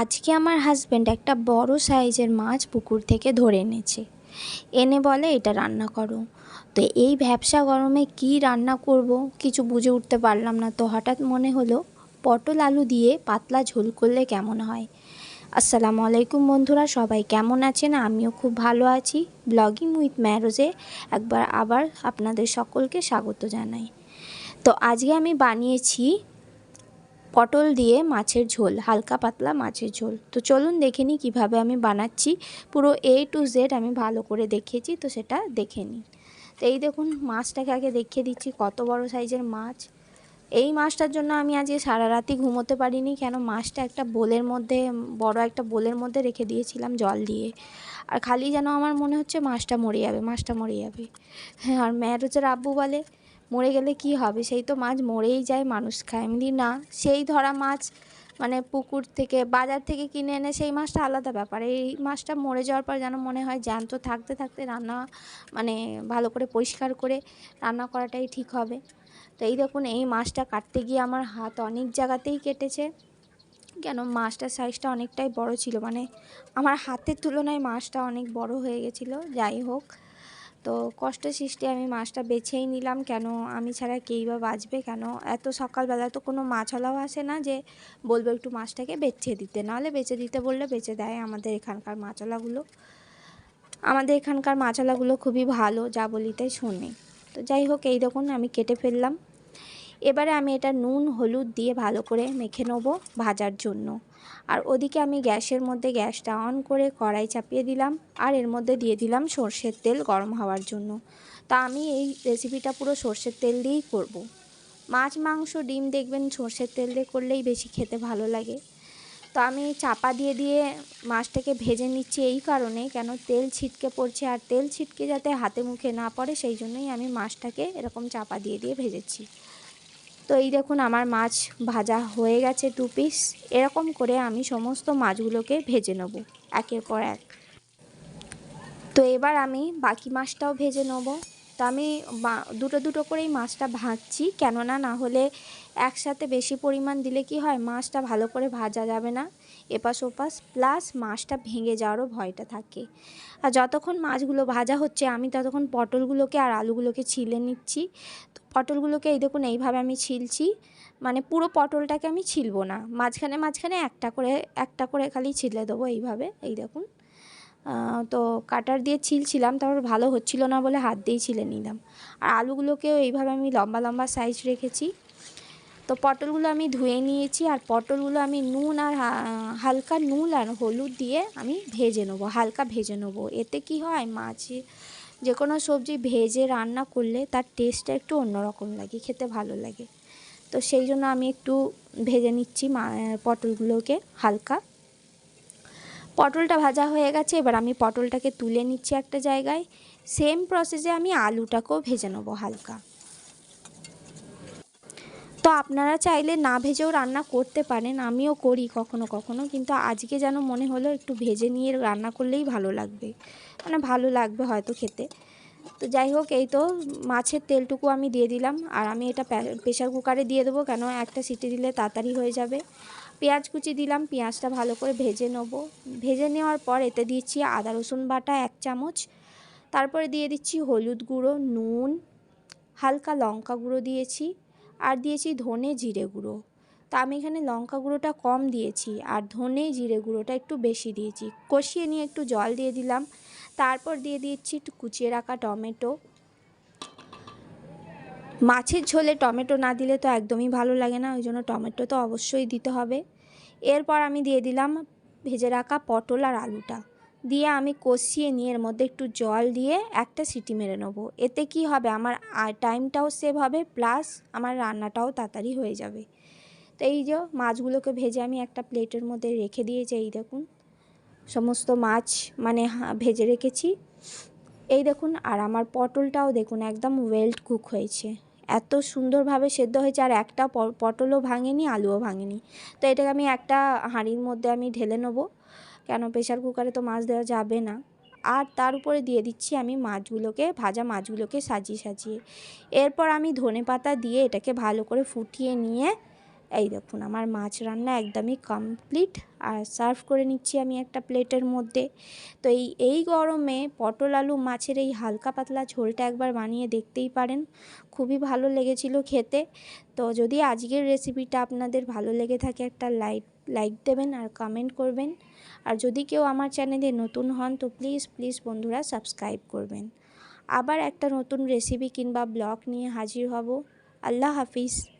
আজকে আমার হাজব্যান্ড একটা বড় সাইজের মাছ পুকুর থেকে ধরে এনেছে। এনে বলে, এটা রান্না করো। তো এই ভ্যাবসা গরমে কি রান্না করব? কিছু বুঝে উঠতে পারলাম না। তো হঠাৎ মনে হলো, পটল আলু দিয়ে পাতলা ঝোল করলে কেমন হয়? আসসালামু আলাইকুম বন্ধুরা, সবাই কেমন আছেন? আমিও খুব ভালো আছি। ব্লগিং উইথ ম্যারোজে একবার আবার আপনাদের সকলকে স্বাগত জানাই। তো আজকে আমি বানিয়েছি পটল দিয়ে মাছের ঝোল, হালকা পাতলা মাছের ঝোল। তো চলুন দেখে নিই কীভাবে আমি বানাচ্ছি। পুরো এ টু জেড আমি ভালো করে দেখেছি তো সেটা দেখে নিই। তো এই দেখুন, মাছটাকে আগে দেখিয়ে দিচ্ছি, কত বড় সাইজের মাছ। এই মাছটার জন্য আমি আজকে সারা রাতি ঘুমোতে পারিনি, কেন মাছটা একটা বোলের মধ্যে, বড় একটা বোলের মধ্যে রেখে দিয়েছিলাম জল দিয়ে। আর খালি যেন আমার মনে হচ্ছে মাছটা মরে যাবে, মাছটা মরে যাবে। হ্যাঁ আর ম্যারোজের আব্বু বলে মরে গেলে কি হবে? সেই তো মাছ মরেই যায়, মানুষ খায়। এমনি না, সেই ধরা মাছ মানে পুকুর থেকে, বাজার থেকে কিনে এনে সেই মাছটা আলাদা ব্যাপার। এই মাছটা মরে যাওয়ার পর যেন মনে হয় জ্যান্ত, থাকতে থাকতে রান্না মানে ভালো করে পরিষ্কার করে রান্না করাটাই ঠিক হবে। তো এই দেখুন, এই মাছটা কাটতে গিয়ে আমার হাত অনেক জায়গাতেই কেটেছে। কেন, মাছটার সাইজটা অনেকটাই বড় ছিল। মানে আমার হাতের তুলনায় মাছটা অনেক বড় হয়ে গেছিল। যাই হোক তো কষ্ট সৃষ্টি আমি মাছটা বেছেই নিলাম, কেন আমি ছাড়া কেই বা বাঁচবে, কেন? এত সকালবেলা তো কোনো মাছওয়ালাও আসে না যে বলব একটু মাছটাকে বেছে দিতে। নাহলে বেছে দিতে বললে বেছে দেয় আমাদের এখানকার মাছওয়ালাগুলো। আমাদের এখানকার মাছওয়ালাগুলো খুবই ভালো, যা বলি তাই শোনে। তো যাই হোক, এই দেখুন আমি কেটে ফেললাম। এবারে আমি এটা নুন, হলুদ দিয়ে ভালো করে মেখে নেব ভাজার জন্য। আর ওদিকে আমি গ্যাসের মধ্যে গ্যাসটা অন করে কড়াই চাপিয়ে দিলাম আর এর মধ্যে দিয়ে দিলাম সর্ষের তেল গরম হওয়ার জন্য। তা আমি এই রেসিপিটা পুরো সর্ষের তেল দিয়েই করব। মাছ, মাংস, ডিম দেখবেন সর্ষের তেল দিয়ে করলেই বেশি খেতে ভালো লাগে। তো আমি চাপা দিয়ে দিয়ে মাছটাকে ভেজে নিচ্ছি এই কারণে, কেন তেল ছিটকে পড়ছে আর তেল ছিটকে যাতে হাতে মুখে না পড়ে সেই জন্যই আমি মাছটাকে এরকম চাপা দিয়ে দিয়ে ভেজেছি। তো এই দেখুন আমার মাছ ভাজা হয়ে গেছে দু পিস এরকম করে আমি সমস্ত মাছগুলোকে ভেজে নেব, একের পর এক। তো এবার আমি বাকি মাছটাও ভেজে নেব। তো আমি দুটো দুটো করেই মাছটা ভাজছি, কেননা না হলে একসাথে বেশি পরিমাণ দিলে কি হয়, মাছটা ভালো করে ভাজা যাবে না, এপাশ ওপাশ। প্লাস মাছটা ভেঙে যাওয়ারও ভয়টা থাকে। আর যতক্ষণ মাছগুলো ভাজা হচ্ছে, আমি ততক্ষণ পটলগুলোকে আর আলুগুলোকে ছিলে নিচ্ছি। তো পটলগুলোকে এই দেখুন, এইভাবে আমি ছিলছি। মানে পুরো পটলটাকে আমি ছিলবো না। মাঝখানে মাঝখানে একটা করে একটা করে খালি ছিলে দেবো এইভাবে, এই দেখুন। তো কাটার দিয়ে ছিলছিলাম, তারপর ভালো হচ্ছিল না বলে হাত দিয়েই ছিলে নিলাম। আর আলুগুলোকেও এইভাবে আমি লম্বা লম্বা সাইজ রেখেছি। তো পটলগুলো আমি ধুয়ে নিয়েছি আর পটলগুলো আমি নুন আর হালকা নুন আর হলুদ দিয়ে আমি ভেজে নেব, হালকা ভেজে নেব। এতে কি হয়, মাছ যে কোনো সবজি ভেজে রান্না করলে তার টেস্টটা একটু অন্যরকম লাগে, খেতে ভালো লাগে। তো সেই জন্য আমি একটু ভেজে নিচ্ছি পটলগুলোকে হালকা। পটলটা ভাজা হয়ে গেছে, এবার আমি পটলটাকে তুলে নিচ্ছি একটা জায়গায়। সেম প্রসেসে আমি আলুটাকেও ভেজে নেব হালকা। তো আপনারা চাইলে না ভেজেও রান্না করতে পারেন, আমিও করি কখনো কখনো, কিন্তু আজকে যেন মনে হলো একটু ভেজে নিয়ে রান্না করলেই ভালো লাগবে। মানে ভালো লাগবে হয়তো খেতে। তো যাই হোক, এই তো মাছের তেলটুকু আমি দিয়ে দিলাম, আর আমি এটা প্রেশার কুকারে দিয়ে দেবো, কেন একটা সিটি দিলে তাড়াতাড়ি হয়ে যাবে। পেঁয়াজ কুচি দিলাম, পেঁয়াজটা ভালো করে ভেজে নেব। ভেজে নেওয়ার পর এতে দিচ্ছি আদা, রসুন বাটা এক চামচ। তারপরে দিয়ে দিচ্ছি হলুদ গুঁড়ো, নুন, হালকা লঙ্কা গুঁড়ো দিয়েছি। আর দিয়েছি ধনে জিরে গুঁড়ো। তা আমি এখানে লঙ্কা গুঁড়োটা কম দিয়েছি আর ধনে জিরে গুঁড়োটা একটু বেশি দিয়েছি। কষিয়ে নিয়ে একটু জল দিয়ে দিলাম। তারপর দিয়ে দিচ্ছি একটু কুচিয়ে রাখা টমেটো। মাছের ঝোলে টমেটো না দিলে তো একদমই ভালো লাগে না, ওই জন্য টমেটো তো অবশ্যই দিতে হবে। এরপর আমি দিয়ে দিলাম ভেজে রাখা পটল আর আলুটা। দিয়ে আমি কষিয়ে নিয়ে এর মধ্যে একটু জল দিয়ে একটা সিটি মেরে নেব। এতে কি হবে? আমার টাইমটাও সেভ হবে প্লাস আমার রান্নাটাও তাড়াতাড়ি হয়ে যাবে। তো এই যে মাছগুলোকে ভেজে আমি একটা প্লেটের মধ্যে রেখে দিয়েছি, এই দেখুন। সমস্ত মাছ মানে ভেজে রেখেছি। এই দেখুন, আর আমার পটলটাও দেখুন, একদম ওয়েল্ড কুক হয়েছে। এত সুন্দরভাবে সেদ্ধ হয়েছে, আর একটা পটলও ভাঙেনি, আলুও ভাঙেনি। তো এটাকে আমি একটা হাঁড়ির মধ্যে আমি ঢেলে নেব। কেন? প্রেশার কুকারে তো মাছ দেওয়া যাবে না। আর তার উপরে দিয়ে দিচ্ছি আমি মাছগুলোকে, ভাজা মাছগুলোকে সাজিয়ে সাজিয়ে। এরপর আমি ধনে পাতা দিয়ে এটাকে ভালো করে ফুটিয়ে নিয়ে, এই দেখুন আমার মাছ রান্না একদমই কমপ্লিট আর সার্ভ করে নিচ্ছি আমি একটা প্লেটের মধ্যে। তো এই এই গরমে পটল আলু মাছের এই হালকা পাতলা ঝোলটা একবার বানিয়ে দেখতেই পারেন। খুবই ভালো লেগেছিল খেতে। তো যদি আজকের রেসিপিটা আপনাদের ভালো লেগে থাকে একটা লাইক লাইক দেবেন আর কমেন্ট করবেন। আর যদি কেউ আমার চ্যানেলে নতুন হন, তো প্লিজ প্লিজ বন্ধুরা সাবস্ক্রাইব করবেন। আবার একটা নতুন রেসিপি কিংবা ব্লগ নিয়ে হাজির হব। আল্লাহ হাফিজ।